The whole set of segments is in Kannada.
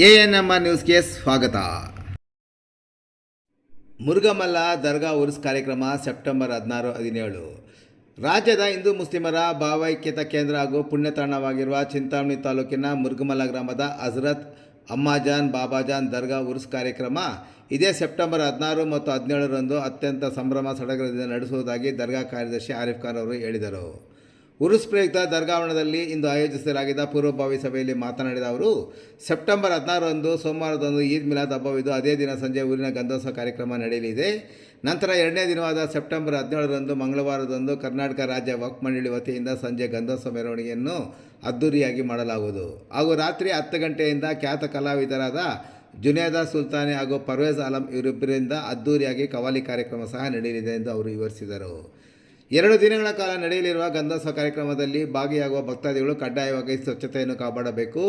ಎ ಎನ್ ಎಂ ಆರ್ ನ್ಯೂಸ್ಗೆ ಸ್ವಾಗತ. ಮುರುಗಮಲ್ಲ ದರ್ಗಾ ಉರ್ಸ್ ಕಾರ್ಯಕ್ರಮ ಸೆಪ್ಟೆಂಬರ್ ಹದಿನಾರು, ಹದಿನೇಳು. ರಾಜ್ಯದ ಹಿಂದೂ ಮುಸ್ಲಿಮರ ಭಾವೈಕ್ಯತಾ ಕೇಂದ್ರ ಹಾಗೂ ಪುಣ್ಯತಾಣವಾಗಿರುವ ಚಿಂತಾಮಣಿ ತಾಲೂಕಿನ ಮುರುಗಮಲ್ಲ ಗ್ರಾಮದ ಹಜರತ್ ಅಮ್ಮಾಜಾನ್ ಬಾಬಾಜಾನ್ ದರ್ಗಾ ಉರ್ಸ್ ಕಾರ್ಯಕ್ರಮ ಇದೇ ಸೆಪ್ಟೆಂಬರ್ ಹದಿನಾರು ಮತ್ತು ಹದಿನೇಳರಂದು ಅತ್ಯಂತ ಸಂಭ್ರಮ ಸಡಗರದಿಂದ ನಡೆಸುವುದಾಗಿ ದರ್ಗಾ ಕಾರ್ಯದರ್ಶಿ ಆರಿಫ್ ಖಾನ್ ಅವರು ಹೇಳಿದರು. ಉರುಸ್ ಪ್ರಯುಕ್ತ ದರ್ಗಾವಣದಲ್ಲಿ ಇಂದು ಆಯೋಜಿಸಲಾಗಿದ್ದ ಪೂರ್ವಭಾವಿ ಸಭೆಯಲ್ಲಿ ಮಾತನಾಡಿದ ಅವರು, ಸೆಪ್ಟೆಂಬರ್ ಹದಿನಾರರಂದು ಸೋಮವಾರದಂದು ಈದ್ ಮಿಲಾದ್ ಹಬ್ಬವಿದ್ದು, ಅದೇ ದಿನ ಸಂಜೆ ಊರಿನ ಗಂಧೋತ್ಸವ ಕಾರ್ಯಕ್ರಮ ನಡೆಯಲಿದೆ. ನಂತರ ಎರಡನೇ ದಿನವಾದ ಸೆಪ್ಟೆಂಬರ್ ಹದಿನೇಳರಂದು ಮಂಗಳವಾರದಂದು ಕರ್ನಾಟಕ ರಾಜ್ಯ ವಕ್ಫ್ ಮಂಡಳಿ ವತಿಯಿಂದ ಸಂಜೆ ಗಂಧೋತ್ಸವ ಮೆರವಣಿಗೆಯನ್ನು ಅದ್ದೂರಿಯಾಗಿ ಮಾಡಲಾಗುವುದು. ಹಾಗೂ ರಾತ್ರಿ ಹತ್ತು ಗಂಟೆಯಿಂದ ಖ್ಯಾತ ಕಲಾವಿದರಾದ ಜುನೇದಾ ಸುಲ್ತಾನೆ ಹಾಗೂ ಪರ್ವೇಜ್ ಆಲಂ ಇವರಿಬ್ಬರಿಂದ ಅದ್ದೂರಿಯಾಗಿ ಕವಾಲಿ ಕಾರ್ಯಕ್ರಮ ಸಹ ನಡೆಯಲಿದೆ ಎಂದು ಅವರು ವಿವರಿಸಿದರು. ಎರಡು ದಿನಗಳ ಕಾಲ ನಡೆಯಲಿರುವ ಗಂಧೋತ್ಸವ ಕಾರ್ಯಕ್ರಮದಲ್ಲಿ ಭಾಗಿಯಾಗುವ ಭಕ್ತಾದಿಗಳು ಕಡ್ಡಾಯವಾಗಿ ಸ್ವಚ್ಛತೆಯನ್ನು ಕಾಪಾಡಬೇಕು.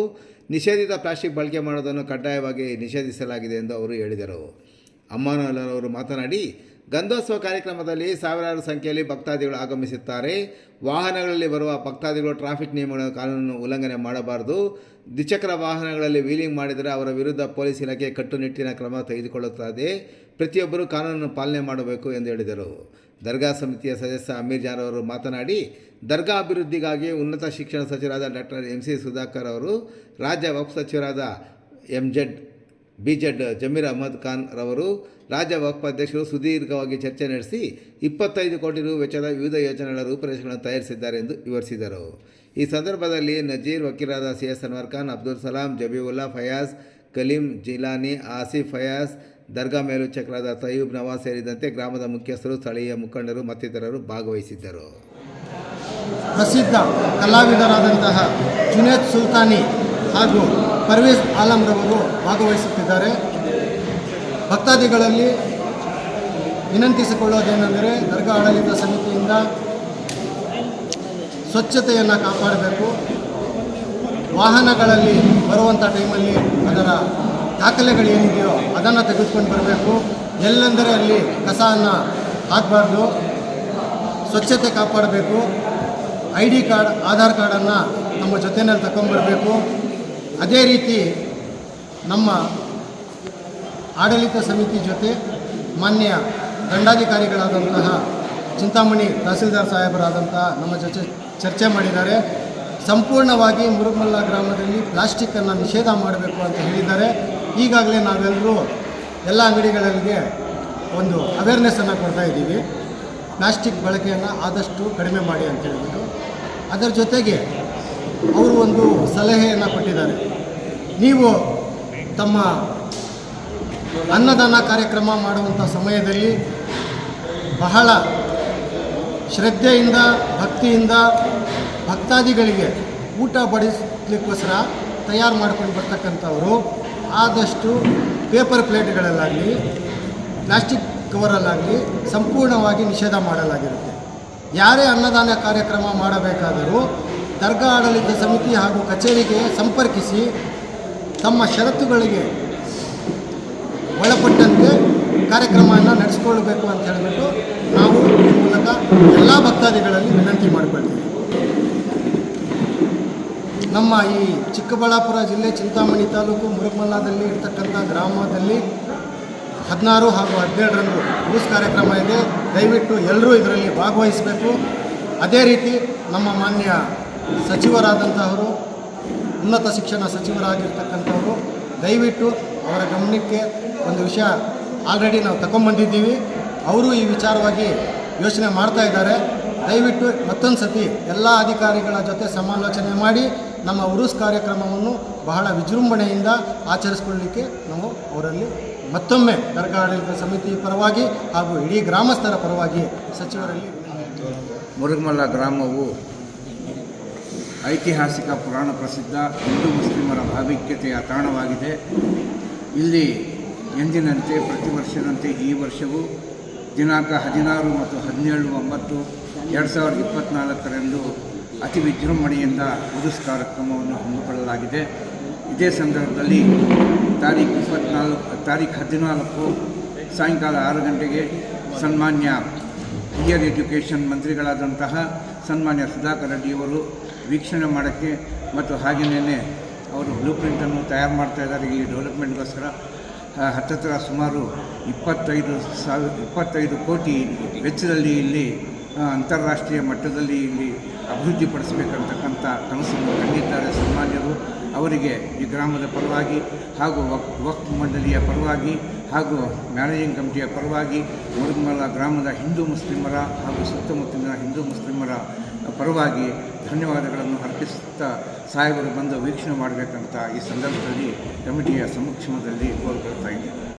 ನಿಷೇಧಿತ ಪ್ಲಾಸ್ಟಿಕ್ ಬಳಕೆ ಮಾಡೋದನ್ನು ಕಡ್ಡಾಯವಾಗಿ ನಿಷೇಧಿಸಲಾಗಿದೆ ಎಂದು ಅವರು ಹೇಳಿದರು. ಅಮ್ಮಾನವರು ಮಾತನಾಡಿ, ಗಂಧೋತ್ಸವ ಕಾರ್ಯಕ್ರಮದಲ್ಲಿ ಸಾವಿರಾರು ಸಂಖ್ಯೆಯಲ್ಲಿ ಭಕ್ತಾದಿಗಳು ಆಗಮಿಸುತ್ತಾರೆ. ವಾಹನಗಳಲ್ಲಿ ಬರುವ ಭಕ್ತಾದಿಗಳು ಟ್ರಾಫಿಕ್ ನಿಯಮಗಳ ಕಾನೂನನ್ನು ಉಲ್ಲಂಘನೆ ಮಾಡಬಾರದು. ದ್ವಿಚಕ್ರ ವಾಹನಗಳಲ್ಲಿ ವೀಲಿಂಗ್ ಮಾಡಿದರೆ ಅವರ ವಿರುದ್ಧ ಪೊಲೀಸ್ ಇಲಾಖೆ ಕಟ್ಟುನಿಟ್ಟಿನ ಕ್ರಮ ತೆಗೆದುಕೊಳ್ಳುತ್ತದೆ. ಪ್ರತಿಯೊಬ್ಬರೂ ಕಾನೂನನ್ನು ಪಾಲನೆ ಮಾಡಬೇಕು ಎಂದು ಹೇಳಿದರು. ದರ್ಗಾ ಸಮಿತಿಯ ಸದಸ್ಯ ಅಮೀರ್ ಜಾನ್ ಅವರು ಮಾತನಾಡಿ, ದರ್ಗಾ ಅಭಿವೃದ್ಧಿಗಾಗಿ ಉನ್ನತ ಶಿಕ್ಷಣ ಸಚಿವರಾದ ಡಾಕ್ಟರ್ ಎಂ ಸಿ ಸುಧಾಕರ್ ಅವರು, ರಾಜ್ಯ ವಕ್ಫ್ ಸಚಿವರಾದ M Z B Z Zameer Ahmed Khan ರವರು, ರಾಜ್ಯ ವಕ್ಫ್ ಅಧ್ಯಕ್ಷರು ಸುದೀರ್ಘವಾಗಿ ಚರ್ಚೆ ನಡೆಸಿ ಇಪ್ಪತ್ತೈದು ಕೋಟಿ ರೂ ವೆಚ್ಚದ ವಿವಿಧ ಯೋಜನೆಗಳ ರೂಪುರೇಷೆಗಳನ್ನು ತಯಾರಿಸಿದ್ದಾರೆ ಎಂದು ವಿವರಿಸಿದರು. ಈ ಸಂದರ್ಭದಲ್ಲಿ ನಜೀರ್ ವಕೀಲರಾದ ಸಿ ಎಸ್ ಅನ್ವರ್ ಖಾನ್, ಅಬ್ದುಲ್ ಸಲಾಂ, ಜಬೀವುಲ್ಲಾ ಫಯಾಜ್ ಕಲೀಂ, ಜಿಲಾನಿ, ಆಸಿಫ್ ಫಯಾಸ್ ದರ್ಗಾ ಮೇಲುಚಕ್ರದ ತಯೂಬ್ ನವಾಜ್ ಸೇರಿದಂತೆ ಗ್ರಾಮದ ಮುಖ್ಯಸ್ಥರು, ಸ್ಥಳೀಯ ಮುಖಂಡರು ಮತ್ತಿತರರು ಭಾಗವಹಿಸಿದ್ದರು. ಪ್ರಸಿದ್ಧ ಕಲಾವಿದರಾದಂತಹ ಜುನೇದ್ ಸುಲ್ತಾನಿ ಹಾಗೂ ಪರ್ವೇಜ್ ಆಲಂರವರು ಭಾಗವಹಿಸುತ್ತಿದ್ದಾರೆ. ಭಕ್ತಾದಿಗಳಲ್ಲಿ ವಿನಂತಿಸಿಕೊಳ್ಳೋದೇನೆಂದರೆ ದರ್ಗಾ ಆಡಳಿತ ಸಮಿತಿಯಿಂದ ಸ್ವಚ್ಛತೆಯನ್ನು ಕಾಪಾಡಬೇಕು. ವಾಹನಗಳಲ್ಲಿ ಬರುವಂಥ ಟೈಮಲ್ಲಿ ಅದರ ದಾಖಲೆಗಳೇನಿದೆಯೋ ಅದನ್ನು ತೆಗೆದುಕೊಂಡು ಬರಬೇಕು. ಎಲ್ಲೆಂದರೆ ಅಲ್ಲಿ ಕಸವನ್ನು ಹಾಕಬಾರ್ದು. ಸ್ವಚ್ಛತೆ ಕಾಪಾಡಬೇಕು. ಐ ಡಿ ಕಾರ್ಡ್, ಆಧಾರ್ ಕಾರ್ಡನ್ನು ನಮ್ಮ ಜೊತೆಯಲ್ಲಿ ತಗೊಂಡ್ಬರಬೇಕು ಅದೇ ರೀತಿ ನಮ್ಮ ಆಡಳಿತ ಸಮಿತಿ ಜೊತೆ ಮಾನ್ಯ ದಂಡಾಧಿಕಾರಿಗಳಾದಂತಹ ಚಿಂತಾಮಣಿ ತಹಸೀಲ್ದಾರ್ ಸಾಹೇಬರಾದಂತಹ ನಮ್ಮ ಜೊತೆ ಚರ್ಚೆ ಮಾಡಿದ್ದಾರೆ. ಸಂಪೂರ್ಣವಾಗಿ ಮುರುಗಮಲ್ಲ ಗ್ರಾಮದಲ್ಲಿ ಪ್ಲಾಸ್ಟಿಕ್ಕನ್ನು ನಿಷೇಧ ಮಾಡಬೇಕು ಅಂತ ಹೇಳಿದ್ದಾರೆ. ಈಗಾಗಲೇ ನಾವೆಲ್ಲರೂ ಎಲ್ಲ ಅಂಗಡಿಗಳಿಗೆ ಒಂದು ಅವೇರ್ನೆಸ್ಸನ್ನು ಕೊಡ್ತಾ ಇದ್ದೀವಿ. ಪ್ಲಾಸ್ಟಿಕ್ ಬಳಕೆಯನ್ನು ಆದಷ್ಟು ಕಡಿಮೆ ಮಾಡಿ ಅಂತ ಹೇಳ್ಬಿಟ್ಟು. ಅದರ ಜೊತೆಗೆ ಅವರು ಒಂದು ಸಲಹೆಯನ್ನು ಕೊಟ್ಟಿದ್ದಾರೆ. ನೀವು ತಮ್ಮ ಅನ್ನದಾನ ಕಾರ್ಯಕ್ರಮ ಮಾಡುವಂಥ ಸಮಯದಲ್ಲಿ ಬಹಳ ಶ್ರದ್ಧೆಯಿಂದ, ಭಕ್ತಿಯಿಂದ ಭಕ್ತಾದಿಗಳಿಗೆ ಊಟ ಬಡಿಸ್ಲಿಕ್ಕೋಸ್ಕರ ತಯಾರು ಮಾಡ್ಕೊಂಡು ಬರ್ತಕ್ಕಂಥವರು, ಆದಷ್ಟು ಪೇಪರ್ ಪ್ಲೇಟ್ಗಳಲ್ಲಾಗಲಿ ಪ್ಲಾಸ್ಟಿಕ್ ಕವರಲ್ಲಾಗಲಿ ಸಂಪೂರ್ಣವಾಗಿ ನಿಷೇಧ ಮಾಡಲಾಗಿರುತ್ತೆ. ಯಾರೇ ಅನ್ನದಾನ ಕಾರ್ಯಕ್ರಮ ಮಾಡಬೇಕಾದರೂ ದರ್ಗಾ ಆಡಳಿತ ಸಮಿತಿ ಹಾಗೂ ಕಚೇರಿಗೆ ಸಂಪರ್ಕಿಸಿ ತಮ್ಮ ಷರತ್ತುಗಳಿಗೆ ಒಳಪಟ್ಟಂತೆ ಕಾರ್ಯಕ್ರಮವನ್ನು ನಡೆಸ್ಕೊಳ್ಬೇಕು ಅಂತ ಹೇಳಿಬಿಟ್ಟು ನಾವು ಈ ಮೂಲಕ ಎಲ್ಲ ಭಕ್ತಾದಿಗಳಲ್ಲಿ ವಿನಂತಿ ಮಾಡಿಕೊಳ್ತೀವಿ. ನಮ್ಮ ಈ ಚಿಕ್ಕಬಳ್ಳಾಪುರ ಜಿಲ್ಲೆ ಚಿಂತಾಮಣಿ ತಾಲೂಕು ಮುರುಗಮಲ್ಲದಲ್ಲಿ ಇರ್ತಕ್ಕಂಥ ಗ್ರಾಮದಲ್ಲಿ ಹದಿನಾರು ಹಾಗೂ ಹದಿನೇಳರಂದು ಯೂಸ್ ಕಾರ್ಯಕ್ರಮ ಇದೆ. ದಯವಿಟ್ಟು ಎಲ್ಲರೂ ಇದರಲ್ಲಿ ಭಾಗವಹಿಸಬೇಕು. ಅದೇ ರೀತಿ ನಮ್ಮ ಮಾನ್ಯ ಸಚಿವರಾದಂತಹವರು, ಉನ್ನತ ಶಿಕ್ಷಣ ಸಚಿವರಾಗಿರ್ತಕ್ಕಂಥವರು, ದಯವಿಟ್ಟು ಅವರ ಗಮನಕ್ಕೆ ಒಂದು ವಿಷಯ ಆಲ್ರೆಡಿ ನಾವು ತಗೊಂಬಂದಿದ್ದೀವಿ ಅವರು ಈ ವಿಚಾರವಾಗಿ ಯೋಚನೆ ಮಾಡ್ತಾ ಇದ್ದಾರೆ. ದಯವಿಟ್ಟು ಮತ್ತೊಂದು ಸತಿ ಎಲ್ಲ ಅಧಿಕಾರಿಗಳ ಜೊತೆ ಸಮಾಲೋಚನೆ ಮಾಡಿ ನಮ್ಮ ಉರುಸ್ ಕಾರ್ಯಕ್ರಮವನ್ನು ಬಹಳ ವಿಜೃಂಭಣೆಯಿಂದ ಆಚರಿಸ್ಕೊಳ್ಳಿಕ್ಕೆ ನಾವು ಅವರಲ್ಲಿ ಮತ್ತೊಮ್ಮೆ ದರ್ಗಾ ಸಮಿತಿ ಪರವಾಗಿ ಹಾಗೂ ಇಡೀ ಗ್ರಾಮಸ್ಥರ ಪರವಾಗಿ ಸಚಿವರಲ್ಲಿ ಮುರುಗಮಲ್ಲ ಗ್ರಾಮವು ಐತಿಹಾಸಿಕ ಪುರಾಣ ಪ್ರಸಿದ್ಧ ಹಿಂದೂ ಮುಸ್ಲಿಮರ ಭಾವಿಕ್ಯತೆಯ ತಾಣವಾಗಿದೆ. ಇಲ್ಲಿ ಎಂದಿನಂತೆ ಪ್ರತಿ ವರ್ಷದಂತೆ ಈ ವರ್ಷವೂ ದಿನಾಂಕ ಹದಿನಾರು ಮತ್ತು ಹದಿನೇಳು ಒಂಬತ್ತು ಎರಡು ಸಾವಿರದ ಇಪ್ಪತ್ತ್ನಾಲ್ಕರಂದು ಅತಿ ವಿಜೃಂಭಣೆಯಿಂದ ಉರುಸ್ ಕಾರ್ಯಕ್ರಮವನ್ನು ಹಮ್ಮಿಕೊಳ್ಳಲಾಗಿದೆ. ಇದೇ ಸಂದರ್ಭದಲ್ಲಿ ತಾರೀಖು ಇಪ್ಪತ್ನಾಲ್ಕು ತಾರೀಕು ಹದಿನಾಲ್ಕು, ಸಾಯಂಕಾಲ ಆರು ಗಂಟೆಗೆ ಸನ್ಮಾನ್ಯ ಹೈಯರ್ ಎಜುಕೇಷನ್ ಮಂತ್ರಿಗಳಾದಂತಹ ಸನ್ಮಾನ್ಯ ಸುಧಾಕರ್ ರೆಡ್ಡಿಯವರು ವೀಕ್ಷಣೆ ಮಾಡೋಕ್ಕೆ ಮತ್ತು ಹಾಗೆಯೇ ಅವರು ಬ್ಲೂ ಪ್ರಿಂಟನ್ನು ತಯಾರು ಮಾಡ್ತಾ ಇದ್ದಾರೆ. ಇಲ್ಲಿ ಡೆವಲಪ್ಮೆಂಟ್ಗೋಸ್ಕರ ಹತ್ತತ್ರ ಸುಮಾರು ಇಪ್ಪತ್ತೈದು ಸಾವಿರ, ಇಪ್ಪತ್ತೈದು ಕೋಟಿ ವೆಚ್ಚದಲ್ಲಿ ಇಲ್ಲಿ ಅಂತಾರಾಷ್ಟ್ರೀಯ ಮಟ್ಟದಲ್ಲಿ ಇಲ್ಲಿ ಅಭಿವೃದ್ಧಿಪಡಿಸಬೇಕಂತಕ್ಕಂಥ ಕನಸನ್ನು ಕಂಡಿದ್ದಾರೆ ಸಾಮಾನ್ಯರು. ಅವರಿಗೆ ಈ ಗ್ರಾಮದ ಪರವಾಗಿ ಹಾಗೂ ವಕ್, ವಕ್ಫ್ ಮಂಡಳಿಯ ಪರವಾಗಿ ಹಾಗೂ ಮ್ಯಾನೇಜಿಂಗ್ ಕಮಿಟಿಯ ಪರವಾಗಿ ಮುರುಗಮಲ ಗ್ರಾಮದ ಹಿಂದೂ ಮುಸ್ಲಿಮರ ಹಾಗೂ ಸುತ್ತಮುತ್ತಲಿನ ಹಿಂದೂ ಮುಸ್ಲಿಮರ ಪರವಾಗಿ ಧನ್ಯವಾದಗಳನ್ನು ಅರ್ಪಿಸುತ್ತಾ ಸಾಹೇಬರು ಬಂದು ವೀಕ್ಷಣೆ ಮಾಡಬೇಕಂತ ಈ ಸಂದರ್ಭದಲ್ಲಿ ಕಮಿಟಿಯ ಸಮಕ್ಷಮದಲ್ಲಿ ಕೋರ್ಕೊಳ್ತಾ ಇದ್ದೇನೆ.